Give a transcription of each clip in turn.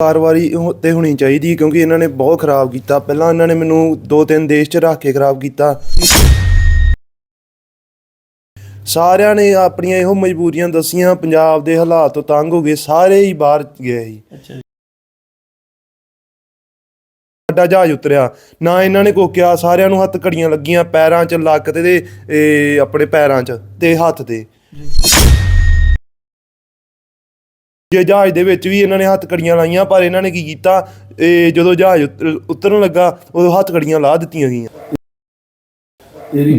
ਕਾਰਵਾਈ ਤੇ ਹੋਣੀ ਚਾਹੀਦੀ ਕਿਉਂਕਿ ਇਹਨਾਂ ਨੇ ਬਹੁਤ ਖਰਾਬ ਕੀਤਾ। ਪਹਿਲਾਂ ਇਹਨਾਂ ਨੇ ਮੈਨੂੰ ਦੋ ਤਿੰਨ ਦੇਸ਼ 'ਚ ਰੱਖ ਕੇ ਖਰਾਬ ਕੀਤਾ। ਸਾਰਿਆਂ ਨੇ ਆਪਣੀਆਂ ਇਹੋ ਮਜਬੂਰੀਆਂ ਦੱਸੀਆਂ। ਪੰਜਾਬ ਦੇ ਹਾਲਾਤ ਤੋਂ ਤੰਗ ਹੋ ਗਏ। ਸਾਰੇ ਹੀ ਬਾਹਰ ਗਏ ਸੀ। ਸਾਡਾ ਜਹਾਜ਼ ਉਤਰਿਆ। ਨਾ ਇਹਨਾਂ ਨੇ ਕੋਕਿਆ ਸਾਰਿਆਂ ਨੂੰ ਹੱਥ ਕੜੀਆਂ ਲੱਗੀਆਂ ਪੈਰਾਂ 'ਚ ਲੱਕ ਤੇ ਇਹ ਆਪਣੇ ਪੈਰਾਂ 'ਚ ਤੇ ਹੱਥ ਤੇ। ਜੇ ਜਹਾਜ਼ ਦੇ ਵਿੱਚ ਵੀ ਇਹਨਾਂ ਨੇ ਹੱਥ ਕੜੀਆਂ ਲਾਈਆਂ, ਪਰ ਇਹਨਾਂ ਨੇ ਕੀ ਕੀਤਾ? ਇਹ ਜਦੋਂ ਜਹਾਜ਼ ਉਤਰ- ਉਤਰਨ ਲੱਗਾ, ਉਦੋਂ ਹੱਥ ਕੜੀਆਂ ਲਾ ਦਿੱਤੀਆਂ ਗਈਆਂ।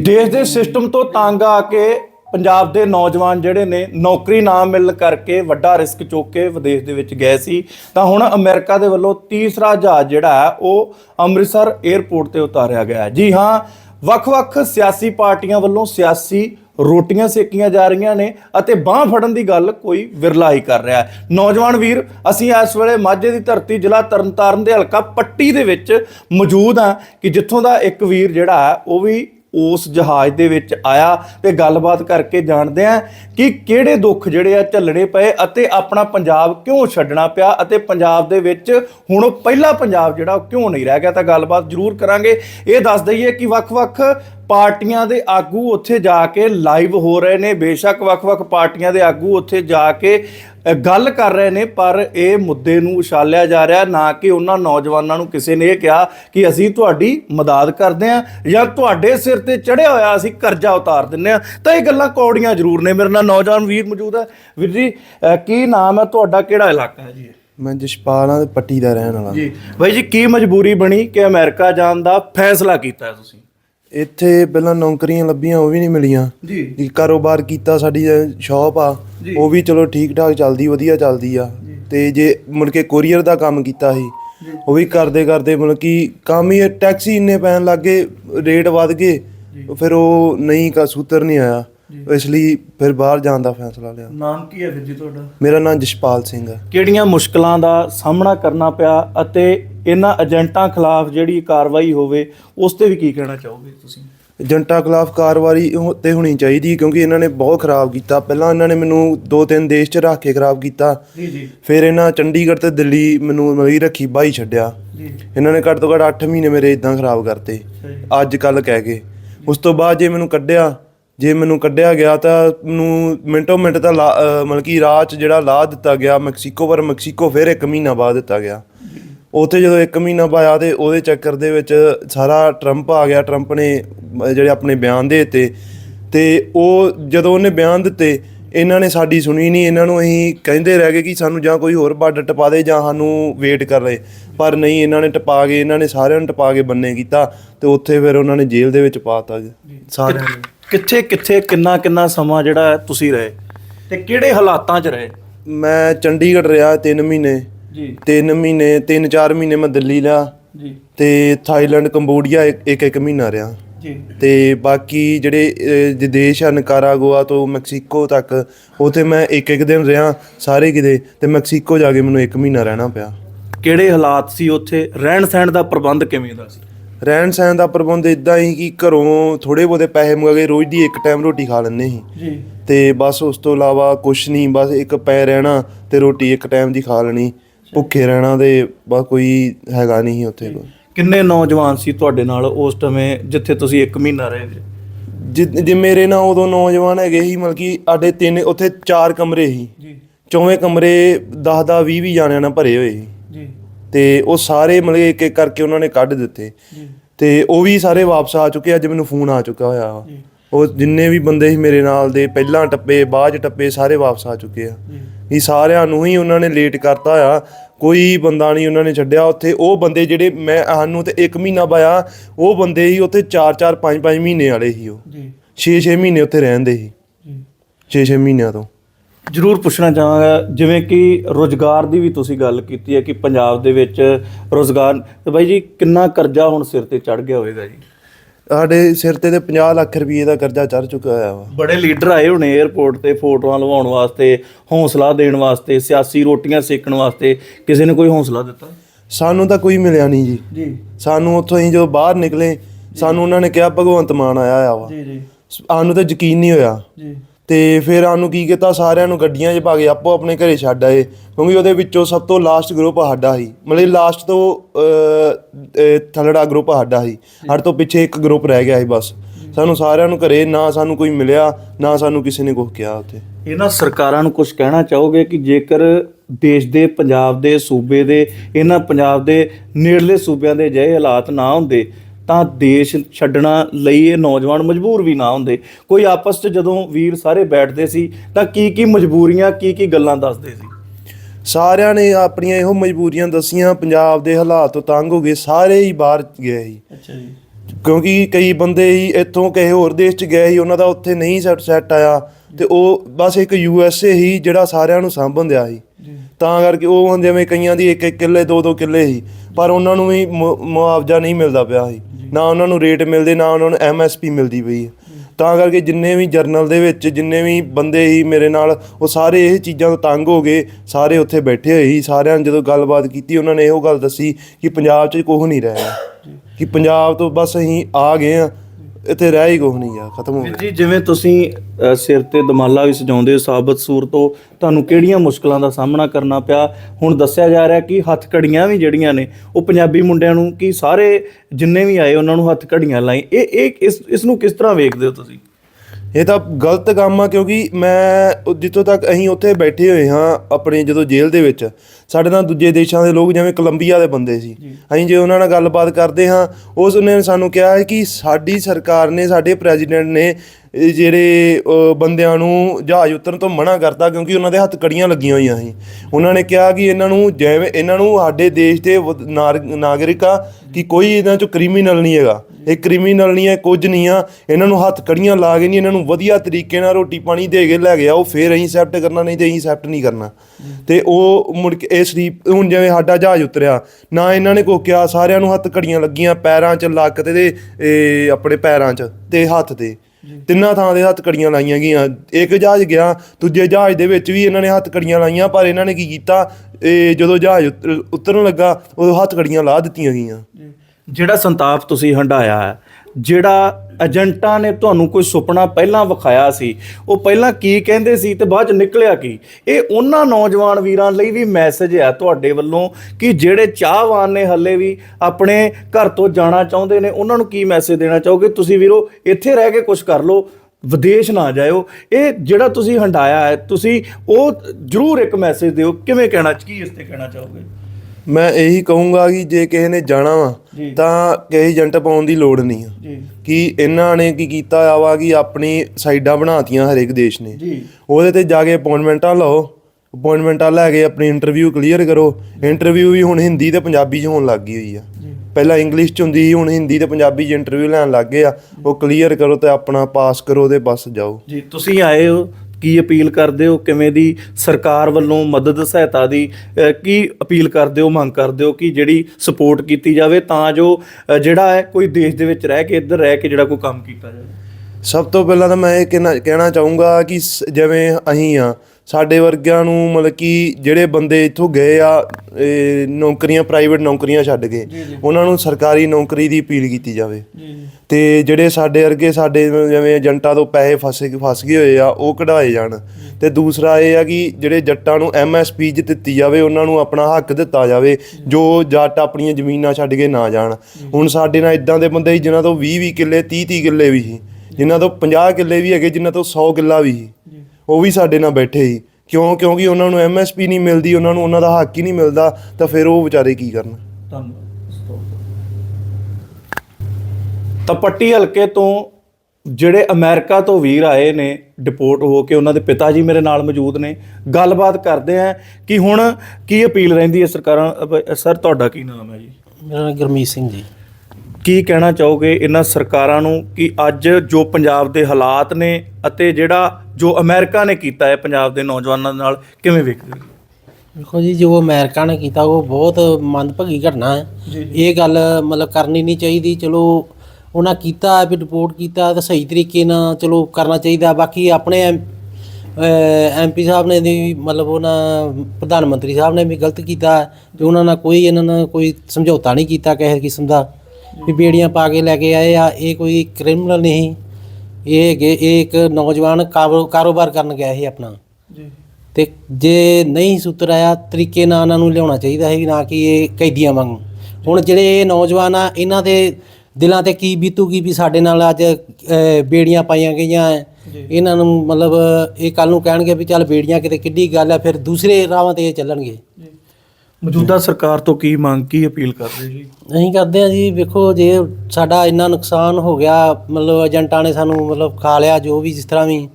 ਦੇਸ਼ ਦੇ ਸਿਸਟਮ ਤੋਂ ਤੰਗ ਆ ਕੇ ਪੰਜਾਬ ਦੇ ਨੌਜਵਾਨ ਜਿਹੜੇ ਨੇ ਨੌਕਰੀ ਨਾ ਮਿਲਣ ਕਰਕੇ ਵੱਡਾ ਰਿਸਕ ਚੁੱਕ ਕੇ ਵਿਦੇਸ਼ ਦੇ ਵਿੱਚ ਗਏ ਸੀ। ਤਾਂ ਹੁਣ ਅਮਰੀਕਾ ਦੇ ਵੱਲੋਂ ਤੀਸਰਾ ਜਹਾਜ਼ ਜਿਹੜਾ ਹੈ, ਉਹ ਅੰਮ੍ਰਿਤਸਰ 에ਅਰਪੋਰਟ ਤੇ ਉਤਾਰਿਆ ਗਿਆ ਹੈ। ਜੀ ਹਾਂ, ਵੱਖ-ਵੱਖ ਸਿਆਸੀ ਪਾਰਟੀਆਂ ਵੱਲੋਂ ਸਿਆਸੀ ਰੋਟੀਆਂ ਸੇਕੀਆਂ ਜਾ ਰਹੀਆਂ ਨੇ ਅਤੇ ਬਾਹ ਫੜਨ ਦੀ ਗੱਲ ਕੋਈ ਵਿਰਲਾ ਹੀ ਕਰ ਰਿਹਾ ਹੈ। ਨੌਜਵਾਨ ਵੀਰ, ਅਸੀਂ ਇਸ ਵੇਲੇ ਮਾਝੇ ਦੀ ਧਰਤੀ ਜ਼ਿਲ੍ਹਾ ਤਰਨਤਾਰਨ ਦੇ ਹਲਕਾ ਪੱਟੀ ਦੇ ਵਿੱਚ ਮੌਜੂਦ ਹਾਂ ਕਿ ਜਿੱਥੋਂ ਦਾ ਇੱਕ ਵੀਰ ਜਿਹੜਾ ਹੈ, ਉਹ ਵੀ ਉਸ ਜਹਾਜ਼ ਦੇ ਵਿੱਚ ਆਇਆ ਤੇ ਗੱਲਬਾਤ ਕਰਕੇ ਜਾਣਦੇ ਆ ਕਿ ਕਿਹੜੇ ਦੁੱਖ ਜਿਹੜੇ ਆ ਝੱਲਣੇ ਪਏ ਅਤੇ ਆਪਣਾ ਪੰਜਾਬ ਕਿਉਂ ਛੱਡਣਾ ਪਿਆ ਅਤੇ ਪੰਜਾਬ ਦੇ ਵਿੱਚ ਹੁਣ ਉਹ ਪਹਿਲਾ ਪੰਜਾਬ ਜਿਹੜਾ, ਉਹ ਕਿਉਂ ਨਹੀਂ ਰਹਿ ਗਿਆ ਤਾਂ ਗੱਲਬਾਤ ਜ਼ਰੂਰ ਕਰਾਂਗੇ। ਇਹ ਦੱਸ ਦਈਏ ਕਿ ਵੱਖ-ਵੱਖ ਪਾਰਟੀਆਂ ਦੇ ਆਗੂ ਉੱਥੇ ਜਾ ਕੇ ਲਾਈਵ ਹੋ ਰਹੇ ਨੇ। ਬੇਸ਼ੱਕ ਵੱਖ-ਵੱਖ ਪਾਰਟੀਆਂ ਦੇ ਆਗੂ ਉੱਥੇ ਜਾ ਕੇ ਗੱਲ ਕਰ ਰਹੇ ਨੇ ਪਰ ਇਹ ਮੁੱਦੇ ਨੂੰ ਉਛਾਲਿਆ ਜਾ ਰਿਹਾ ਨਾ ਕਿ ਉਹਨਾਂ ਨੌਜਵਾਨਾਂ ਨੂੰ ਕਿਸੇ ਨੇ ਇਹ ਕਿਹਾ ਕਿ ਅਸੀਂ ਤੁਹਾਡੀ ਮਦਦ ਕਰਦੇ ਹਾਂ ਜਾਂ ਤੁਹਾਡੇ ਸਿਰ ਤੇ ਚੜਿਆ ਹੋਇਆ ਅਸੀਂ ਕਰਜ਼ਾ ਉਤਾਰ ਦਿੰਨੇ ਆ ਤਾਂ ਇਹ ਗੱਲਾਂ ਕੌੜੀਆਂ ਜ਼ਰੂਰ ਨੇ। ਮੇਰੇ ਨਾਲ ਨੌਜਵਾਨ ਵੀਰ ਮੌਜੂਦ ਹੈ। ਵੀਰ ਜੀ ਕੀ ਨਾਮ ਹੈ ਤੁਹਾਡਾ? ਕਿਹੜਾ ਇਲਾਕਾ ਹੈ ਜੀ? ਮੈਂ ਜਸ਼ਪਾਲ ਤੇ ਪੱਟੀ ਦਾ ਰਹਿਣ ਵਾਲਾ। ਜੀ। ਬਾਈ ਜੀ ਕੀ ਮਜਬੂਰੀ ਬਣੀ ਕਿ ਅਮਰੀਕਾ ਜਾਣ ਦਾ ਫੈਸਲਾ ਕੀਤਾ ਤੁਸੀਂ? ਇੱਥੇ ਪਹਿਲਾਂ ਨੌਕਰੀਆਂ ਲੱਭੀਆਂ ਉਹ ਵੀ ਨਹੀਂ ਮਿਲੀਆਂ। ਜੀ। ਜੀ ਕਾਰੋਬਾਰ ਕੀਤਾ ਸਾਡੀ ਸ਼ਾਪ ਆ ਜੀ। ਉਹ ਵੀ ਚਲੋ ਠੀਕ ਠਾਕ ਚੱਲਦੀ ਵਧੀਆ ਚੱਲਦੀ ਆ। ਤੇ ਜੇ ਮੁੜ ਕੇ ਕੋਰੀਅਰ ਦਾ ਕੰਮ ਕੀਤਾ ਸੀ ਉਹ ਵੀ ਕਰਦੇ ਕਰਦੇ ਮਤਲਬ ਕਿ ਕੰਮ ਹੀ ਟੈਕਸੀ ਇੰਨੇ ਪੈਣ ਲੱਗੇ ਰੇਟ ਵੱਧ ਗਏ ਫਿਰ ਉਹ ਨਹੀਂ ਕਾ ਸੂਤਰ ਨਹੀਂ ਆਇਆ। ਇਸ ਲਈ ਫਿਰ ਬਾਹਰ ਜਾਣ ਦਾ ਫੈਸਲਾ ਲਿਆ। ਨਾਮ ਕੀ ਹੈ ਵੀਰ ਜੀ ਤੁਹਾਡਾ? ਮੇਰਾ ਨਾਮ ਜਸ਼ਪਾਲ ਸਿੰਘ ਹੈ। ਕਿਹੜੀਆਂ ਮੁਸ਼ਕਲਾਂ ਦਾ ਸਾਹਮਣਾ ਕਰਨਾ ਪਿਆ ਅਤੇ ਇਹਨਾਂ ਏਜੰਟਾਂ ਖਿਲਾਫ ਜਿਹੜੀ ਕਾਰਵਾਈ ਹੋਵੇ ਉਸ ਤੇ ਵੀ ਕੀ ਕਹਿਣਾ ਚਾਹੋਗੇ ਤੁਸੀਂ? ਏਜੰਟਾਂ ਖਿਲਾਫ ਕਾਰਵਾਈ ਹੋ- ਤੇ ਹੋਣੀ ਚਾਹੀਦੀ ਕਿਉਂਕਿ ਇਹਨਾਂ ਨੇ ਬਹੁਤ ਖਰਾਬ ਕੀਤਾ। ਪਹਿਲਾਂ ਇਹਨਾਂ ਨੇ ਮੈਨੂੰ ਦੋ ਤਿੰਨ ਦੇਸ਼ 'ਚ ਰੱਖ ਕੇ ਖਰਾਬ ਕੀਤਾ। ਜੀ ਜੀ। ਫਿਰ ਇਹਨਾਂ ਚੰਡੀਗੜ੍ਹ ਤੇ ਦਿੱਲੀ ਮੈਨੂੰ ਮਲੀ ਰੱਖੀ ਬਾਈ ਛੱਡਿਆ। ਜੀ। ਇਹਨਾਂ ਨੇ ਘੱਟ ਤੋਂ ਘੱਟ 8 ਮਹੀਨੇ ਮੇਰੇ ਇਦਾਂ ਖਰਾਬ ਕਰਤੇ। ਅੱਜ ਕੱਲ ਕਹਿ ਕੇ। ਉਸ ਤੋਂ ਬਾਅਦ ਜੇ ਮੈਨੂੰ ਕੱਢਿਆ ਜੇ ਮੈਨੂੰ ਕੱਢਿਆ ਗਿਆ ਤਾਂ ਮੈਨੂੰ ਮਿੰਟੋ ਮਿੰਟ ਤਾਂ ਲਾ- ਅਹ ਮਤਲਬ ਕਿ ਰਾਹ 'ਚ ਜਿਹੜਾ ਲਾ ਦਿੱਤਾ ਗਿਆ ਮੈਕਸੀਕੋ ਪਰ ਮੈਕਸੀਕੋ ਫਿਰ 1 ਮਹੀਨਾ ਬਾਅਦ ਦਿੱਤਾ ਗਿਆ। ਉੱਥੇ ਜਦੋਂ 1 ਮਹੀਨਾ ਪਾਇਆ ਤੇ ਉਹਦੇ ਚੱਕਰ ਦੇ ਵਿੱਚ ਸਾਰਾ ਟਰੰਪ ਆ ਗਿਆ ਟਰੰਪ ਨੇ ਜਿਹੜੇ ਆਪਣੇ ਬਿਆਨ ਦੇ ਦਿੱਤੇ ਤੇ ਉਹ ਜਦੋਂ ਉਹਨੇ ਬਿਆਨ ਦਿੱਤੇ ਇਹਨਾਂ ਨੇ ਸਾਡੀ ਸੁਣੀ ਨਹੀਂ ਇਹਨਾਂ ਨੂੰ ਅਸੀਂ ਕਹਿੰਦੇ ਰਹਿ ਗਏ ਕਿ ਸਾਨੂੰ ਜਾਂ ਕੋਈ ਹੋਰ ਬਾਰਡਰ ਟਪਾ ਦੇ ਜਾਂ ਸਾਨੂੰ ਵੇਟ ਕਰ ਰਹੇ। ਪਰ ਨਹੀਂ ਇਹਨਾਂ ਨੇ ਟਪਾ ਕੇ ਇਹਨਾਂ ਨੇ ਸਾਰਿਆਂ ਨੂੰ ਟਪਾ ਕੇ ਬੰਨੇ ਕੀਤਾ ਤੇ ਉੱਥੇ ਫਿਰ ਉਹਨਾਂ ਨੇ ਜੇਲ੍ਹ ਦੇ ਵਿੱਚ ਪਾਤਾ ਸਾਰਿਆਂ ਨੂੰ। ਕਿੱਥੇ ਕਿੱਥੇ ਕਿੰਨਾ ਕਿੰਨਾ ਸਮਾਂ ਜਿਹੜਾ ਤੁਸੀਂ ਰਹੇ? ਤੇ ਕਿਹੜੇ ਹਾਲਾਤਾਂ 'ਚ ਰਹੇ? ਮੈਂ ਚੰਡੀਗੜ੍ਹ ਰਿਹਾ 3 ਮਹੀਨੇ। ਜੀ। 3 ਮਹੀਨੇ 3-4 ਮਹੀਨੇ ਮੈਂ ਦਿੱਲੀ ਲਿਆ ਜੀ। ਤੇ ਥਾਈਲੈਂਡ ਕੰਬੋਡੀਆ ਇੱਕ ਇੱਕ ਮਹੀਨਾ ਰਿਹਾ। ਜੀ। ਤੇ ਬਾਕੀ ਜਿਹੜੇ ਦੇਸ਼ ਆ ਨਿਕਾਰਾਗੁਆ ਤੋਂ ਮੈਕਸੀਕੋ ਤੱਕ ਉਥੇ ਮੈਂ ਇੱਕ ਇੱਕ ਦਿਨ ਰਿਹਾ ਸਾਰੇ ਕਿਤੇ ਤੇ ਮੈਕਸੀਕੋ ਜਾ ਕੇ ਮੈਨੂੰ ਇੱਕ ਮਹੀਨਾ ਰਹਿਣਾ ਪਿਆ। ਕਿਹੜੇ ਹਾਲਾਤ ਸੀ ਉੱਥੇ? ਰਹਿਣ ਸਹਿਣ ਦਾ ਪ੍ਰਬੰਧ ਕਿਵੇਂ ਦਾ ਸੀ? ਰਹਿਣ ਸਹਿਣ ਦਾ ਪ੍ਰਬੰਧ ਇਦਾਂ ਹੀ ਕਿ ਘਰੋਂ ਥੋੜੇ ਬਹੁਤੇ ਪੈਸੇ ਮੰਗਾ ਕੇ ਰੋਜ਼ ਦੀ ਇੱਕ ਟਾਈਮ ਰੋਟੀ ਖਾ ਲੈਂਦੇ ਸੀ। ਜੀ। ਤੇ ਬਸ ਉਸ ਤੋਂ ਇਲਾਵਾ ਕੁਛ ਨਹੀਂ ਬਸ ਇੱਕ ਪੈ ਰਹਿਣਾ ਤੇ ਰੋਟੀ ਇੱਕ ਟਾਈਮ ਦੀ ਖਾ ਲੈਣੀ। ਭੁੱਖੇ ਰਹਿਣਾ ਤੇ ਬਸ ਕੋਈ ਹੈਗਾ ਨਹੀਂ ਉੱਥੇ ਕੋਈ। ਕਿੰਨੇ ਨੌਜਵਾਨ ਸੀ ਤੁਹਾਡੇ ਨਾਲ ਉਸ ਸਮੇਂ ਜਿੱਥੇ ਤੁਸੀਂ 1 ਮਹੀਨਾ ਰਹੇ ਜੀ ਜਿ- ਜੇ ਮੇਰੇ ਨਾਲ ਉਦੋਂ ਨੌਜਵਾਨ ਹੈਗੇ ਸੀ ਮਤਲਬ ਕਿ ਸਾਡੇ ਤਿੰਨ ਉੱਥੇ ਚਾਰ ਕਮਰੇ ਸੀ। ਜੀ। ਚੌਵੇਂ ਕਮਰੇ 10 10 20 20 ਜਾਣਿਆਂ ਨਾਲ ਭਰੇ ਹੋਏ ਸੀ। ਜੀ। ਤੇ ਉਹ ਸਾਰੇ ਮਤਲਬ ਇੱਕ ਇੱਕ ਕਰਕੇ ਉਹਨਾਂ ਨੇ ਕੱਢ ਦਿੱਤੇ। ਜੀ। ਤੇ ਉਹ ਵੀ ਸਾਰੇ ਵਾਪਸ ਆ ਚੁੱਕੇ ਅੱਜ ਮੈਨੂੰ ਫੋਨ ਆ ਚੁੱਕਾ ਹੋਇਆ ਵਾ। ਉਹ ਜਿੰਨੇ ਵੀ ਬੰਦੇ ਸੀ ਮੇਰੇ ਨਾਲ ਦੇ ਪਹਿਲਾਂ ਟੱਪੇ ਬਾਅਦ 'ਚ ਟੱਪੇ ਸਾਰੇ ਵਾਪਸ ਆ ਚੁੱਕੇ ਆ। ਇਹ ਸਾਰਿਆਂ ਨੂੰ ਹੀ ਉਹਨਾਂ ਨੇ ਲੇਟ ਕਰਤਾ ਆ। ਕੋਈ ਬੰਦਾ ਨਹੀਂ ਉਹਨਾਂ ਨੇ ਛੱਡਿਆ। ਉੱਥੇ ਉਹ ਬੰਦੇ ਜਿਹੜੇ ਮੈਂ ਸਾਨੂੰ ਤੇ 1 ਮਹੀਨਾ ਪਾਇਆ ਉਹ ਬੰਦੇ ਹੀ ਉੱਥੇ 4 4 5 5 ਮਹੀਨੇ ਵਾਲੇ ਸੀ ਉਹ। ਜੀ। 6 6 ਮਹੀਨੇ ਉੱਥੇ ਰਹਿੰਦੇ ਸੀ। ਜੀ। 6 6 ਮਹੀਨਿਆਂ ਤੋਂ। ਜ਼ਰੂਰ ਪੁੱਛਣਾ ਚਾਹਾਂਗਾ ਜਿਵੇਂ ਕਿ ਰੋਜ਼ਗਾਰ ਦੀ ਵੀ ਤੁਸੀਂ ਗੱਲ ਕੀਤੀ ਹੈ ਕਿ ਪੰਜਾਬ ਦੇ ਵਿੱਚ ਰੋਜ਼ਗਾਰ ਤੇ ਬਾਈ ਜੀ ਕਿੰਨਾ ਕਰਜ਼ਾ ਹੁਣ ਸਿਰ ਤੇ ਚੜ ਗਿਆ ਹੋਵੇਗਾ ਜੀ? ਸਾਡੇ ਸਿਰ ਤੇ ਤੇ 50 ਲੱਖ ਰੁਪਏ ਦਾ ਕਰਜ਼ਾ ਚੜ ਚੁੱਕਾ ਹੋਇਆ ਵਾ। ਬੜੇ ਲੀਡਰ ਆਏ ਹੋਣੇ 에ਅਰਪੋਰਟ ਤੇ ਫੋਟੋਆਂ ਲਵਾਉਣ ਵਾਸਤੇ ਹੌਸਲਾ ਦੇਣ ਵਾਸਤੇ ਸਿਆਸੀ ਰੋਟੀਆਂ ਸੇਕਣ ਵਾਸਤੇ। ਕਿਸੇ ਨੇ ਕੋਈ ਹੌਸਲਾ ਦਿੱਤਾ? ਸਾਨੂੰ ਤਾਂ ਕੋਈ ਮਿਲਿਆ ਨਹੀਂ ਜੀ। ਜੀ। ਸਾਨੂੰ ਉੱਥੋਂ ਹੀ ਜਦੋਂ ਬਾਹਰ ਨਿਕਲੇ ਸਾਨੂੰ ਉਹਨਾਂ ਨੇ ਕਿਹਾ ਭਗਵੰਤ ਮਾਨ ਆਇਆ ਆ ਵਾ। ਜੀ ਜੀ। ਸਾਨੂੰ ਤਾਂ ਯਕੀਨ ਨਹੀਂ ਹੋਇਆ। ਜੀ। ਤੇ ਫਿਰ ਸਾਨੂੰ ਕੀ ਕੀਤਾ? ਸਾਰਿਆਂ ਨੂੰ ਗੱਡੀਆਂ 'ਚ ਪਾ ਕੇ ਆਪੋ ਆਪਣੇ ਘਰੇ ਛੱਡ ਆਏ ਕਿਉਂਕਿ ਉਹਦੇ ਵਿੱਚੋਂ ਸਭ ਤੋਂ ਲਾਸਟ ਗਰੁੱਪ ਸਾਡਾ ਸੀ। ਮਤਲਬ ਲਾਸਟ ਤੋਂ ਅਹ, ਥੱਲੜਾ ਗਰੁੱਪ ਸਾਡਾ ਸੀ। ਸਾਡੇ ਤੋਂ ਪਿੱਛੇ ਇੱਕ ਗਰੁੱਪ ਰਹਿ ਗਿਆ ਸੀ ਬਸ। ਸਾਨੂੰ ਸਾਰਿਆਂ ਨੂੰ ਘਰੇ ਨਾ ਸਾਨੂੰ ਕੋਈ ਮਿਲਿਆ ਨਾ ਸਾਨੂੰ ਕਿਸੇ ਨੇ ਕੁਝ ਕਿਹਾ ਉੱਥੇ। ਇਹਨਾਂ ਸਰਕਾਰਾਂ ਨੂੰ ਕੁਝ ਕਹਿਣਾ ਚਾਹੋਗੇ ਕਿ ਜੇਕਰ ਦੇਸ਼ ਦੇ ਪੰਜਾਬ ਦੇ ਸੂਬੇ ਦੇ ਇਹਨਾਂ ਪੰਜਾਬ ਦੇ ਨੇੜਲੇ ਸੂਬਿਆਂ ਦੇ ਅਜਿਹੇ ਹਾਲਾਤ ਨਾ ਹੁੰਦੇ ਤਾਂ ਦੇਸ਼ ਛੱਡਣਾ ਲਈ ਇਹ ਨੌਜਵਾਨ ਮਜਬੂਰ ਵੀ ਨਾ ਹੁੰਦੇ। ਕੋਈ ਆਪਸ 'ਚ ਜਦੋਂ ਵੀਰ ਸਾਰੇ ਬੈਠਦੇ ਸੀ ਤਾਂ ਕੀ ਕੀ ਮਜਬੂਰੀਆਂ ਕੀ ਕੀ ਗੱਲਾਂ ਦੱਸਦੇ ਸੀ? ਸਾਰਿਆਂ ਨੇ ਆਪਣੀਆਂ ਇਹੋ ਮਜਬੂਰੀਆਂ ਦੱਸੀਆਂ ਪੰਜਾਬ ਦੇ ਹਾਲਾਤ ਤੋਂ ਤੰਗ ਹੋ ਗਏ ਸਾਰੇ ਹੀ ਬਾਹਰ ਗਏ ਸੀ। ਅੱਛਾ ਜੀ। ਕਿਉਂਕਿ ਕਈ ਬੰਦੇ ਹੀ ਇੱਥੋਂ ਕਿਸੇ ਹੋਰ ਦੇਸ਼ 'ਚ ਗਏ ਸੀ ਉਹਨਾਂ ਦਾ ਉੱਥੇ ਨਹੀਂ ਸੈੱਟ ਸੈੱਟ ਆਇਆ ਤੇ ਉਹ ਬਸ ਇੱਕ ਯੂ ਐਸ ਏ ਹੀ ਜਿਹੜਾ ਸਾਰਿਆਂ ਨੂੰ ਸਾਂਭਣ ਦਿਆ ਸੀ। ਤਾਂ ਕਰਕੇ ਉਹ ਹੁਣ ਜਿਵੇਂ ਕਈਆਂ ਦੀ ਇੱਕ ਇੱਕ ਕਿੱਲੇ ਦੋ ਦੋ ਕਿੱਲੇ ਸੀ ਪਰ ਉਹਨਾਂ ਨੂੰ ਵੀ ਮੁ- ਮੁਆਵਜ਼ਾ ਨਹੀਂ ਮਿਲਦਾ ਪਿਆ ਸੀ। ਨਾ ਉਹਨਾਂ ਨੂੰ ਰੇਟ ਮਿਲਦੇ ਨਾ ਉਹਨਾਂ ਨੂੰ ਐਮ ਐਸ ਪੀ ਮਿਲਦੀ ਪਈ ਹੈ। ਤਾਂ ਕਰਕੇ ਜਿੰਨੇ ਵੀ ਜਰਨਲ ਦੇ ਵਿੱਚ ਜਿੰਨੇ ਵੀ ਬੰਦੇ ਸੀ ਮੇਰੇ ਨਾਲ ਉਹ ਸਾਰੇ ਇਹ ਚੀਜ਼ਾਂ ਤੋਂ ਤੰਗ ਹੋ ਗਏ। ਸਾਰੇ ਉੱਥੇ ਬੈਠੇ ਹੋਏ ਸੀ। ਸਾਰਿਆਂ ਨੇ ਜਦੋਂ ਗੱਲਬਾਤ ਕੀਤੀ ਉਹਨਾਂ ਨੇ ਇਹੋ ਗੱਲ ਦੱਸੀ ਕਿ ਪੰਜਾਬ 'ਚ ਕੁਝ ਨਹੀਂ ਰਹਿਆ ਕਿ ਪੰਜਾਬ ਤੋਂ ਬਸ ਅਸੀਂ ਆ ਗਏ ਆ ਇੱਥੇ ਰਹਿ ਹੀ ਕੁਝ ਨਹੀਂ ਗਿਆ ਖਤਮ ਹੋ ਵੀਰ ਗਿਆ। ਜੀ ਜਿਵੇਂ ਤੁਸੀਂ ਅ, ਸਿਰ ਤੇ ਦਮਾਲਾ ਵੀ ਸਜਾਉਂਦੇ ਹੋ ਸਾਬਤ ਸੂਰ ਤੋਂ ਤੁਹਾਨੂੰ ਕਿਹੜੀਆਂ ਮੁਸ਼ਕਲਾਂ ਦਾ ਸਾਹਮਣਾ ਕਰਨਾ ਪਿਆ? ਹੁਣ ਦੱਸਿਆ ਜਾ ਰਿਹਾ ਕਿ ਹੱਥ ਘੜੀਆਂ ਵੀ ਜਿਹੜੀਆਂ ਨੇ ਉਹ ਪੰਜਾਬੀ ਮੁੰਡਿਆਂ ਨੂੰ ਕਿ ਸਾਰੇ ਜਿੰਨੇ ਵੀ ਆਏ ਉਹਨਾਂ ਨੂੰ ਹੱਥ ਘੜੀਆਂ ਲਾਈ ਇਹ ਇਹ ਇਸ ਇਸ ਨੂੰ ਕਿਸ ਤਰ੍ਹਾਂ ਵੇਖਦੇ ਹੋ ਤੁਸੀਂ? ਇਹ ਤਾਂ ਗਲਤ ਕੰਮ ਆ ਕਿਉਂਕਿ ਮੈਂ ਉਹ ਜਿੱਥੋਂ ਤੱਕ ਅਸੀਂ ਉੱਥੇ ਬੈਠੇ ਹੋਏ ਹਾਂ ਆਪਣੇ ਜਦੋਂ ਜੇਲ੍ਹ ਦੇ ਵਿੱਚ ਸਾਡੇ ਨਾਲ ਦੂਜੇ ਦੇਸ਼ਾਂ ਦੇ ਲੋਕ ਜਿਵੇਂ ਕੋਲੰਬੀਆ ਦੇ ਬੰਦੇ ਸੀ। ਅਸੀਂ ਜੇ ਉਹਨਾਂ ਨਾਲ ਗੱਲਬਾਤ ਕਰਦੇ ਹਾਂ ਉਸ ਨੇ ਸਾਨੂੰ ਕਿਹਾ ਹੈ ਕਿ ਸਾਡੀ ਸਰਕਾਰ ਨੇ ਸਾਡੇ ਪ੍ਰੈਜ਼ੀਡੈਂਟ ਨੇ ਜਿਹੜੇ ਬੰਦਿਆਂ ਨੂੰ ਜਹਾਜ਼ ਉਤਰਨ ਤੋਂ ਮਨਾ ਕਰਤਾ ਕਿਉਂਕਿ ਉਹਨਾਂ ਦੇ ਹੱਥ ਕੜੀਆਂ ਲੱਗੀਆਂ ਹੋਈਆਂ ਸੀ। ਉਹਨਾਂ ਨੇ ਕਿਹਾ ਕਿ ਇਹਨਾਂ ਨੂੰ ਜਿਵੇਂ, ਇਹਨਾਂ ਨੂੰ ਸਾਡੇ ਦੇਸ਼ ਦੇ ਵ- ਨਾਰ- ਨਾਗਰਿਕ ਆ ਕਿ ਕੋਈ ਇਹਨਾਂ ਚੋਂ ਕ੍ਰਿਮੀਨਲ ਨਹੀਂ ਹੈਗਾ। ਇਹ ਕ੍ਰਿਮੀਨਲ ਨਹੀਂ ਹੈ, ਕੁਝ ਨਹੀਂ ਆ। ਇਹਨਾਂ ਨੂੰ ਹੱਥ ਕੜੀਆਂ ਲਾ ਕੇ ਨਹੀਂ ਇਹਨਾਂ ਨੂੰ ਵਧੀਆ ਤਰੀਕੇ ਨਾਲ ਰੋਟੀ ਪਾਣੀ ਦੇ ਕੇ ਲੈ ਗਿਆ ਉਹ ਫੇਰ ਅਸੀਂ ਐਕਸੈਪਟ ਕਰਨਾ, ਨਹੀਂ ਤੇ ਅਸੀਂ ਐਕਸੈਪਟ ਨਹੀਂ ਕਰਨਾ। ਤੇ ਉਹ ਮੁੜ ਕੇ ਇਹ ਸ਼ਰੀਫ, ਹੁਣ ਜਿਵੇਂ ਸਾਡਾ ਜਹਾਜ਼ ਉਤਰਿਆ, ਨਾ ਇਹਨਾਂ ਨੇ ਕੋ ਕਿਹਾ, ਸਾਰਿਆਂ ਨੂੰ ਹੱਥ ਕੜੀਆਂ ਲੱਗੀਆਂ ਪੈਰਾਂ 'ਚ, ਲੱਕ ਤੇ ਤੇ, ਇਹ ਆਪਣੇ ਪੈਰਾਂ 'ਚ ਤੇ ਹੱਥ ਤੇ। ਤਿੰਨਾਂ ਥਾਂ ਦੇ ਹੱਥ ਕੜੀਆਂ ਲਾਈਆਂ ਗਈਆਂ। ਇੱਕ ਜਹਾਜ਼ ਗਿਆ, ਦੂਜੇ ਜਹਾਜ਼ ਦੇ ਵਿੱਚ ਵੀ ਇਹਨਾਂ ਨੇ ਹੱਥ ਕੜੀਆਂ ਲਾਈਆਂ, ਪਰ ਇਹਨਾਂ ਨੇ ਕੀ ਕੀਤਾ? ਇਹ ਜਦੋਂ ਜਹਾਜ਼ ਉਤਰ- ਉਤਰਨ ਲੱਗਾ, ਉਦੋਂ ਹੱਥ ਕੜੀਆਂ ਲਾ ਦਿੱਤੀਆਂ ਗਈਆਂ। ਜਿਹੜਾ ਸੰਤਾਪ ਤੁਸੀਂ ਹੰਡਾਇਆ ਹੈ ਜਿਹੜਾ ਏਜੰਟਾਂ ਨੇ ਤੁਹਾਨੂੰ ਕੋਈ ਸੁਪਨਾ ਪਹਿਲਾਂ ਵਿਖਾਇਆ ਸੀ, ਉਹ ਪਹਿਲਾਂ ਕੀ ਕਹਿੰਦੇ ਸੀ ਤੇ ਬਾਅਦ ਚ ਨਿਕਲਿਆ ਕੀ? ਇਹ ਉਹਨਾਂ ਨੌਜਵਾਨ ਵੀਰਾਂ ਲਈ ਵੀ ਮੈਸੇਜ ਹੈ ਤੁਹਾਡੇ ਵੱਲੋਂ ਕਿ ਜਿਹੜੇ ਚਾਹਵਾਨ ਨੇ ਹੱਲੇ ਵੀ ਆਪਣੇ ਘਰ ਤੋਂ ਜਾਣਾ ਚਾਹੁੰਦੇ ਨੇ, ਉਹਨਾਂ ਨੂੰ ਕੀ ਮੈਸੇਜ ਦੇਣਾ ਚਾਹੋਗੇ? ਤੁਸੀਂ ਵੀਰੋ, ਇੱਥੇ ਰਹਿ ਕੇ ਕੁਝ ਕਰ ਲਓ, ਵਿਦੇਸ਼ ਨਾ ਜਾਇਓ। ਇਹ ਜਿਹੜਾ ਤੁਸੀਂ ਹੰਡਾਇਆ ਹੈ, ਤੁਸੀਂ ਉਹ ਜ਼ਰੂਰ ਇੱਕ ਮੈਸੇਜ ਦਿਓ। ਕਿਵੇਂ ਕਹਿਣਾ, ਕੀ ਇਸ ਤੇ ਕਹਿਣਾ ਚਾਹੋਗੇ? ਮੈਂ ਇਹੀ ਕਹੂੰਗਾ ਕਿ ਜੇ ਕਿਸੇ ਨੇ ਜਾਣਾ ਵਾ ਜੀ। ਤਾਂ ਕਿਸੇ ਏਜੰਟ ਪਾਉਣ ਦੀ ਲੋੜ ਨਹੀਂ ਆ। ਜੀ। ਕਿ ਇਹਨਾਂ ਨੇ ਕੀ ਕੀਤਾ ਆ ਵਾ ਕਿ ਆਪਣੀ ਸਾਈਡਾਂ ਬਣਾਤੀਆਂ ਹਰੇਕ ਦੇਸ਼ ਨੇ। ਜੀ। ਉਹਦੇ ਤੇ ਜਾ ਕੇ ਅਪਾਇੰਟਮੈਂਟਾਂ ਲਓ ਅਪਾਇੰਟਮੈਂਟਾਂ ਲੈ ਕੇ ਆਪਣੀ ਇੰਟਰਵਿਊ ਕਲੀਅਰ ਕਰੋ। ਇੰਟਰਵਿਊ ਵੀ ਹੁਣ ਹਿੰਦੀ ਤੇ ਪੰਜਾਬੀ 'ਚ ਹੋਣ ਲੱਗ ਗਈ ਹੋਈ ਆ। ਪਹਿਲਾਂ ਇੰਗਲਿਸ਼ 'ਚ ਹੁੰਦੀ ਸੀ ਹੁਣ ਹਿੰਦੀ ਤੇ ਪੰਜਾਬੀ 'ਚ ਇੰਟਰਵਿਊ ਲੈਣ ਲੱਗ ਗਏ ਆ। ਉਹ ਕਲੀਅਰ ਕਰੋ ਤੇ ਆਪਣਾ ਪਾਸ ਕਰੋ ਤੇ ਬਸ ਜਾਓ। ਜੀ ਤੁਸੀਂ ਆਏ ਹੋ ਕੀ ਅਪੀਲ ਕਰਦੇ ਹੋ? ਕਿਵੇਂ ਦੀ ਸਰਕਾਰ ਵੱਲੋਂ ਮਦਦ, ਸਹਾਇਤਾ ਦੀ ਕੀ ਅਪੀਲ ਕਰਦੇ ਹੋ, ਮੰਗ ਕਰਦੇ ਹੋ ਕਿ ਜਿਹੜੀ ਸਪੋਰਟ ਕੀਤੀ ਜਾਵੇ ਤਾਂ ਜੋ ਜਿਹੜਾ ਹੈ ਕੋਈ ਦੇਸ਼ ਦੇ ਵਿੱਚ ਰਹਿ ਕੇ, ਇੱਧਰ ਰਹਿ ਕੇ ਜਿਹੜਾ ਕੋਈ ਕੰਮ ਕੀਤਾ ਜਾਵੇ? ਸਭ ਤੋਂ ਪਹਿਲਾਂ ਤਾਂ ਮੈਂ ਇਹ ਕਹਿਣਾ ਕਹਿਣਾ ਚਾਹੂੰਗਾ ਕਿ ਸ- ਜਿਵੇਂ ਅਸੀਂ ਆ ਸਾਡੇ ਵਰਗਿਆਂ ਨੂੰ ਮਤਲਬ ਕਿ ਜਿਹੜੇ ਬੰਦੇ ਇੱਥੋਂ ਗਏ ਆ ਇਹ ਨੌਕਰੀਆਂ ਪ੍ਰਾਈਵੇਟ ਨੌਕਰੀਆਂ ਛੱਡ ਕੇ ਉਹਨਾਂ ਨੂੰ ਸਰਕਾਰੀ ਨੌਕਰੀ ਦੀ ਅਪੀਲ ਕੀਤੀ ਜਾਵੇ। ਤੇ ਜਿਹੜੇ ਸਾਡੇ ਵਰਗੇ ਸਾਡੇ ਜਿਵੇਂ ਏਜੰਟਾਂ ਤੋਂ ਪੈਸੇ ਫਸ ਫਸ ਗਏ ਹੋਏ ਆ ਉਹ ਕਢਾਏ ਜਾਣ। ਤੇ ਦੂਸਰਾ ਇਹ ਆ ਕਿ ਜਿਹੜੇ ਜੱਟਾਂ ਨੂੰ ਐਮਐਸਪੀ ਚ ਦਿੱਤੀ ਜਾਵੇ ਉਹਨਾਂ ਨੂੰ ਆਪਣਾ ਹੱਕ ਦਿੱਤਾ ਜਾਵੇ ਜੋ ਜੱਟ ਆਪਣੀਆਂ ਜ਼ਮੀਨਾਂ ਛੱਡ ਕੇ ਨਾ ਜਾਣ। ਹੁਣ ਸਾਡੇ ਨਾਲ ਇਦਾਂ ਦੇ ਬੰਦੇ ਜਿਨ੍ਹਾਂ ਤੋਂ 20 20 ਕਿੱਲੇ 30 30 ਕਿੱਲੇ ਵੀ ਸੀ ਜਿਨ੍ਹਾਂ ਤੋਂ 50 ਕਿੱਲੇ ਵੀ ਹੈਗੇ ਜਿਨ੍ਹਾਂ ਤੋਂ 100 ਕਿੱਲਾ ਵੀ ਸੀ। ਉਹ ਵੀ ਸਾਡੇ ਨਾਲ ਬੈਠੇ ਸੀ ਕਿਉਂ? ਕਿਉਂਕਿ ਉਹਨਾਂ ਨੂੰ ਐਮਐਸਪੀ ਨਹੀਂ ਮਿਲਦੀ ਉਹਨਾਂ ਨੂੰ ਉਹਨਾਂ ਦਾ ਹੱਕ ਹੀ ਨਹੀਂ ਮਿਲਦਾ ਤਾਂ ਫਿਰ ਉਹ ਵਿਚਾਰੇ ਕੀ ਕਰਨ? ਤਾਂ ਪੱਟੀ ਹਲਕੇ ਤੋਂ ਜਿਹੜੇ ਅਮਰੀਕਾ ਤੋਂ ਵੀਰ ਆਏ ਨੇ ਡਿਪੋਰਟ ਹੋ ਕੇ ਉਹਨਾਂ ਦੇ ਪਿਤਾ ਜੀ ਮੇਰੇ ਨਾਲ ਮੌਜੂਦ ਨੇ। ਗੱਲਬਾਤ ਕਰਦੇ ਆ ਕਿ ਹੁਣ ਕੀ ਅਪੀਲ ਰਹਿੰਦੀ ਹੈ ਸਰਕਾਰਾਂ ਸਰ ਤੁਹਾਡਾ ਕੀ ਨਾਮ ਹੈ ਜੀ? ਮੇਰਾ ਨਾਮ ਗੁਰਮੀਤ ਸਿੰਘ ਜੀ। ਕੀ ਕਹਿਣਾ ਚਾਹੋਗੇ ਇਹਨਾਂ ਸਰਕਾਰਾਂ ਨੂੰ ਕਿ ਅੱਜ ਜੋ ਪੰਜਾਬ ਦੇ ਹਾਲਾਤ ਨੇ ਅਤੇ ਜਿਹੜਾ ਜੋ ਅਮਰੀਕਾ ਨੇ ਕੀਤਾ ਹੈ ਪੰਜਾਬ ਦੇ ਨੌਜਵਾਨਾਂ ਨਾਲ ਕਿਵੇਂ ਵੇਖਦੇ ਹੋ? ਦੇਖੋ ਜੀ ਜੋ ਅਮਰੀਕਾ ਨੇ ਕੀਤਾ ਉਹ ਬਹੁਤ ਮੰਦਭਾਗੀ ਘਟਨਾ ਹੈ। ਇਹ ਗੱਲ ਮਤਲਬ ਕਰਨੀ ਨਹੀਂ ਚਾਹੀਦੀ। ਚਲੋ ਉਹਨਾਂ ਕੀਤਾ ਵੀ ਰਿਪੋਰਟ ਕੀਤਾ ਤਾਂ ਸਹੀ ਤਰੀਕੇ ਨਾਲ ਚਲੋ ਕਰਨਾ ਚਾਹੀਦਾ। ਬਾਕੀ ਆਪਣੇ ਐਮਪੀ ਸਾਹਿਬ ਨੇ ਵੀ ਮਤਲਬ ਉਹਨਾਂ ਪ੍ਰਧਾਨ ਮੰਤਰੀ ਸਾਹਿਬ ਨੇ ਵੀ ਗਲਤ ਕੀਤਾ। ਤੇ ਉਹਨਾਂ ਨਾਲ ਕੋਈ ਇਹਨਾਂ ਨਾਲ ਕੋਈ ਸਮਝੌਤਾ ਨਹੀਂ ਕੀਤਾ ਕਿਸੇ ਕਿਸਮ ਦਾ। ਵੀ ਬੇੜੀਆਂ ਪਾ ਕੇ ਲੈ ਕੇ ਆਏ ਆ ਇਹ ਕੋਈ ਕ੍ਰਿਮੀਨਲ ਨਹੀਂ। ਇਹ ਹੈਗੇ ਇਹ ਇੱਕ ਨੌਜਵਾਨ ਕਾਰੋ- ਕਾਰੋਬਾਰ ਕਰਨ ਗਿਆ ਸੀ ਆਪਣਾ। ਜੀ। ਤੇ ਜੇ ਨਹੀਂ ਸੂਤਰ ਆਇਆ ਤਰੀਕੇ ਨਾਲ ਉਹਨਾਂ ਨੂੰ ਲਿਆਉਣਾ ਚਾਹੀਦਾ ਹੈ ਨਾ ਕਿ ਇਹ ਕੈਦੀਆਂ ਵਾਂਗੂ। ਹੁਣ ਜਿਹੜੇ ਇਹ ਨੌਜਵਾਨ ਆ ਇਹਨਾਂ ਦੇ ਦਿਲਾਂ ਤੇ ਕੀ ਬੀਤੂਗੀ ਵੀ ਸਾਡੇ ਨਾਲ ਅੱਜ ਅਹ, ਬੇੜੀਆਂ ਪਾਈਆਂ ਗਈਆਂ ਹੈ। ਇਹਨਾਂ ਨੂੰ ਮਤਲਬ ਇਹ ਕੱਲ ਨੂੰ ਕਹਿਣਗੇ ਵੀ ਚੱਲ ਬੇੜੀਆਂ ਕਿਤੇ ਕਿੱਡੀ ਗੱਲ ਹੈ ਫਿਰ ਦੂਸਰੇ ਰਾਹਾਂ ਤੇ ਇਹ ਚੱਲਣਗੇ। ਮੌਜੂਦਾ ਸਰਕਾਰ ਤੋਂ ਕੀ ਮੰਗ ਕੀ ਅਪੀਲ ਕਰਦੇ ਜੀ? ਅਸੀਂ ਕਰਦੇ ਆ ਜੀ ਵੇਖੋ ਜੇ ਸਾਡਾ ਇੰਨਾ ਨੁਕਸਾਨ ਹੋ ਗਿਆ ਮਤਲਬ ਏਜੰਟਾਂ ਨੇ ਸਾਨੂੰ ਮਤਲਬ ਖਾ ਲਿਆ ਜੋ ਵੀ ਜਿਸ ਤਰ੍ਹਾਂ ਵੀ।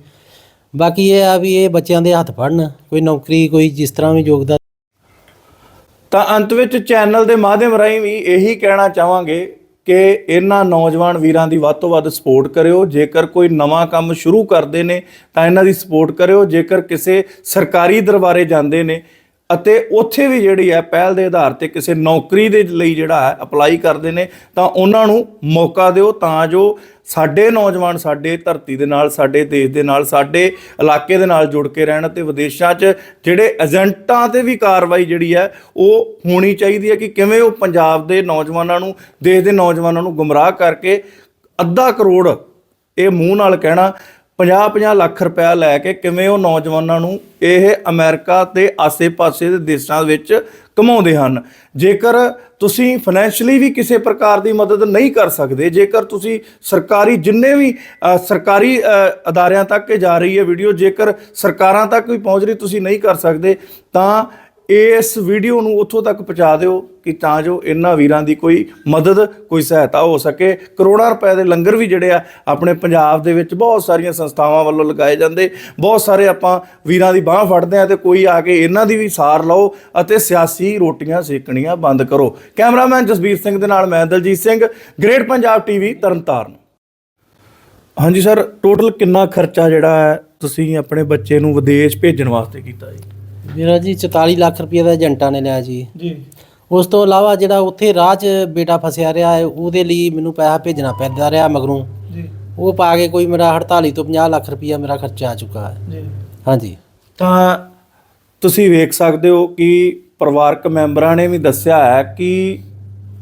ਬਾਕੀ ਇਹ ਆ ਵੀ ਇਹ ਬੱਚਿਆਂ ਦੇ ਹੱਥ ਫੜਨ ਕੋਈ ਨੌਕਰੀ ਕੋਈ ਜਿਸ ਤਰ੍ਹਾਂ ਵੀ ਯੋਗਦਾਨ ਤਾਂ ਅੰਤ ਵਿੱਚ ਚੈਨਲ ਦੇ ਮਾਧਿਅਮ ਰਾਹੀਂ ਵੀ ਇਹੀ ਕਹਿਣਾ ਚਾਹਾਂਗੇ ਕਿ ਇਹਨਾਂ ਨੌਜਵਾਨ ਵੀਰਾਂ ਦੀ ਵੱਧ ਤੋਂ ਵੱਧ ਸਪੋਰਟ ਕਰਿਓ। ਜੇਕਰ ਕੋਈ ਨਵਾਂ ਕੰਮ ਸ਼ੁਰੂ ਕਰਦੇ ਨੇ ਤਾਂ ਇਹਨਾਂ ਦੀ ਸਪੋਰਟ ਕਰਿਓ। ਜੇਕਰ ਕਿਸੇ ਸਰਕਾਰੀ ਦਰਬਾਰੇ ਜਾਂਦੇ ਨੇ ਅਤੇ ਉੱਥੇ ਵੀ ਜਿਹੜੀ ਹੈ ਪਹਿਲ ਦੇ ਆਧਾਰ ਤੇ ਕਿਸੇ ਨੌਕਰੀ ਦੇ ਲਈ ਜਿਹੜਾ ਹੈ ਅਪਲਾਈ ਕਰਦੇ ਨੇ, ਤਾਂ ਉਹਨਾਂ ਨੂੰ ਮੌਕਾ ਦਿਓ ਤਾਂ ਜੋ ਸਾਡੇ ਨੌਜਵਾਨ ਸਾਡੇ ਧਰਤੀ ਦੇ ਨਾਲ, ਸਾਡੇ ਦੇਸ਼ ਦੇ ਨਾਲ, ਸਾਡੇ ਇਲਾਕੇ ਦੇ ਨਾਲ ਜੁੜ ਕੇ ਰਹਿਣ ਅਤੇ ਵਿਦੇਸ਼ਾਂ 'ਚ ਜਿਹੜੇ ਏਜੰਟਾਂ ਤੇ ਵੀ ਕਾਰਵਾਈ ਜਿਹੜੀ ਹੈ ਉਹ ਹੋਣੀ ਚਾਹੀਦੀ ਹੈ ਕਿ ਕਿਵੇਂ ਉਹ ਪੰਜਾਬ ਦੇ ਨੌਜਵਾਨਾਂ ਨੂੰ, ਦੇਸ਼ ਦੇ ਨੌਜਵਾਨਾਂ ਨੂੰ ਗੁੰਮਰਾਹ ਕਰਕੇ ਅੱਧਾ ਕਰੋੜ ਇਹ ਮੂੰਹ ਨਾਲ ਕਹਿਣਾ 50-50 ਲੱਖ ਰੁਪਇਆ ਲੈ ਕੇ ਕਿਵੇਂ ਉਹ ਨੌਜਵਾਨਾਂ ਨੂੰ ਇਹ ਅਮਰੀਕਾ ਤੇ ਆਸੇ-ਪਾਸੇ ਦੇ ਦੇਸ਼ਾਂ ਵਿੱਚ ਕਮਾਉਂਦੇ ਹਨ? ਜੇਕਰ ਤੁਸੀਂ ਫਾਈਨੈਂਸ਼ਲੀ ਵੀ ਕਿਸੇ ਪ੍ਰਕਾਰ ਦੀ ਮਦਦ ਨਹੀਂ ਕਰ ਸਕਦੇ, ਜੇਕਰ ਤੁਸੀਂ ਸਰਕਾਰੀ ਜਿੰਨੇ ਵੀ ਸਰਕਾਰੀ ਅਦਾਰਿਆਂ ਤੱਕ ਜਾ ਰਹੀ ਹੈ ਵੀਡੀਓ ਜੇਕਰ ਸਰਕਾਰਾਂ ਤੱਕ ਵੀ ਪਹੁੰਚ ਰਹੀ ਤੁਸੀਂ ਨਹੀਂ ਕਰ ਸਕਦੇ, ਤਾਂ ਇਸ ਵੀਡੀਓ ਨੂੰ ਉੱਥੋਂ ਤੱਕ ਪਹੁੰਚਾ ਦਿਓ ਕਿ ਤਾਂ ਜੋ ਇਹਨਾਂ ਵੀਰਾਂ ਦੀ ਕੋਈ ਮਦਦ, ਕੋਈ ਸਹਾਇਤਾ ਹੋ ਸਕੇ। ਕਰੋੜਾਂ ਰੁਪਏ ਦੇ ਲੰਗਰ ਵੀ ਜਿਹੜੇ ਆ, ਆਪਣੇ ਪੰਜਾਬ ਦੇ ਵਿੱਚ ਬਹੁਤ ਸਾਰੀਆਂ ਸੰਸਥਾਵਾਂ ਵੱਲੋਂ ਲਗਾਏ ਜਾਂਦੇ। ਬਹੁਤ ਸਾਰੇ ਆਪਾਂ ਵੀਰਾਂ ਦੀ ਬਾਹ ਫੜਦੇ ਆ ਤੇ ਕੋਈ ਆ ਕੇ ਇਹਨਾਂ ਦੀ ਵੀ ਸਾਰ ਲਓ ਅਤੇ ਸਿਆਸੀ ਰੋਟੀਆਂ ਸੇਕਣੀਆਂ ਬੰਦ ਕਰੋ। ਕੈਮਰਾਮੈਨ ਜਸਬੀਰ ਸਿੰਘ ਦੇ ਨਾਲ ਮੈਂ ਦਲਜੀਤ ਸਿੰਘ, ਗ੍ਰੇਟ ਪੰਜਾਬ ਟੀਵੀ, ਤਰਨਤਾਰਨ। ਹਾਂਜੀ ਸਰ, ਟੋਟਲ ਕਿੰਨਾ ਖਰਚਾ ਜਿਹੜਾ ਹੈ ਤੁਸੀਂ ਆਪਣੇ ਬੱਚੇ ਨੂੰ ਵਿਦੇਸ਼ ਭੇਜਣ ਵਾਸਤੇ ਕੀਤਾ ਜੀ? ਮੇਰਾ ਜੀ 44 ਲੱਖ ਰੁਪਏ ਦਾ ਏਜੰਟਾਂ ਨੇ ਲਿਆ ਜੀ। ਜੀ। ਉਸ ਤੋਂ ਇਲਾਵਾ ਜਿਹੜਾ ਉੱਥੇ ਰਾਹ 'ਚ ਬੇਟਾ ਫਸਿਆ ਰਿਹਾ ਹੈ ਉਹਦੇ ਲਈ ਮੈਨੂੰ ਪੈਸਾ ਭੇਜਣਾ ਪੈਂਦਾ ਰਿਹਾ ਮਗਰੋਂ। ਜੀ। ਉਹ ਪਾ ਕੇ ਕੋਈ ਮੇਰਾ 48 ਤੋਂ 50 ਲੱਖ ਰੁਪਇਆ ਮੇਰਾ ਖਰਚਾ ਆ ਚੁੱਕਾ ਹੈ। ਜੀ। ਹਾਂਜੀ। ਤਾਂ ਤੁਸੀਂ ਵੇਖ ਸਕਦੇ ਹੋ ਕਿ ਪਰਿਵਾਰਕ ਮੈਂਬਰਾਂ ਨੇ ਵੀ ਦੱਸਿਆ ਹੈ ਕਿ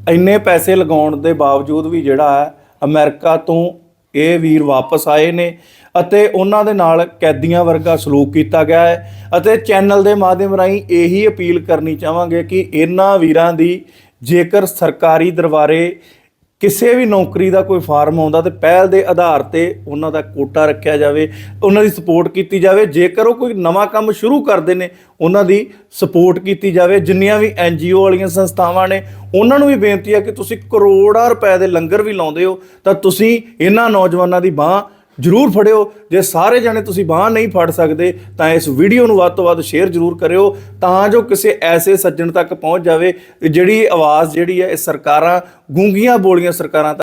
ਇੰਨੇ ਪੈਸੇ ਲਗਾਉਣ ਦੇ ਬਾਵਜੂਦ ਵੀ ਜਿਹੜਾ ਹੈ ਅਮਰੀਕਾ ਤੋਂ ਇਹ ਵੀਰ ਵਾਪਸ ਆਏ ਨੇ। ਅਤੇ ਉਹਨਾਂ ਦੇ ਨਾਲ ਕੈਦੀਆਂ ਵਰਗਾ ਸਲੂਕ ਕੀਤਾ ਗਿਆ ਹੈ ਅਤੇ ਚੈਨਲ ਦੇ ਮਾਧਿਅਮ ਰਾਹੀਂ ਇਹੀ ਅਪੀਲ ਕਰਨੀ ਚਾਹਾਂਗੇ ਕਿ ਇਹਨਾਂ ਵੀਰਾਂ ਦੀ ਜੇਕਰ ਸਰਕਾਰੀ ਦਰਬਾਰੇ ਕਿਸੇ ਵੀ ਨੌਕਰੀ ਦਾ ਕੋਈ ਫਾਰਮ ਆਉਂਦਾ ਤੇ ਪਹਿਲ ਦੇ ਆਧਾਰ ਤੇ ਉਹਨਾਂ ਦਾ ਕੋਟਾ ਰੱਖਿਆ ਜਾਵੇ, ਉਹਨਾਂ ਦੀ ਸਪੋਰਟ ਕੀਤੀ ਜਾਵੇ, ਜੇਕਰ ਉਹ ਕੋਈ ਨਵਾਂ ਕੰਮ ਸ਼ੁਰੂ ਕਰਦੇ ਨੇ, ਉਹਨਾਂ ਦੀ ਸਪੋਰਟ ਕੀਤੀ ਜਾਵੇ। ਜਿੰਨੀਆਂ ਵੀ ਐਨਜੀਓ ਵਾਲੀਆਂ ਸੰਸਥਾਵਾਂ ਨੇ, ਉਹਨਾਂ ਨੂੰ ਵੀ ਬੇਨਤੀ ਹੈ ਕਿ ਤੁਸੀਂ ਕਰੋੜਾਂ ਰੁਪਏ ਦੇ ਲੰਗਰ ਵੀ ਲਾਉਂਦੇ ਹੋ, ਤਾਂ ਤੁਸੀਂ ਇਹਨਾਂ ਨੌਜਵਾਨਾਂ ਦੀ ਬਾਹ ਜਰੂਰ ਫੜਿਓ। ਜੇ ਸਾਰੇ ਜਣੇ ਤੁਸੀਂ ਬਾਹ ਨਹੀਂ ਫੜ ਸਕਦੇ, ਤਾਂ ਇਸ ਵੀਡੀਓ ਨੂੰ ਵੱਧ ਤੋਂ ਵੱਧ ਸ਼ੇਅਰ ਜਰੂਰ ਕਰਿਓ, ਤਾਂ ਜੋ ਕਿਸੇ ਐਸੇ ਸੱਜਣ ਤੱਕ ਪਹੁੰਚ ਜਾਵੇ, ਜਿਹੜੀ ਆਵਾਜ਼ ਜਿਹੜੀ ਹੈ, ਇਹ ਸਰਕਾਰਾਂ, ਗੂੰਗੀਆਂ ਬੋਲੀਆਂ ਸਰਕਾਰਾਂ ਤੱਕ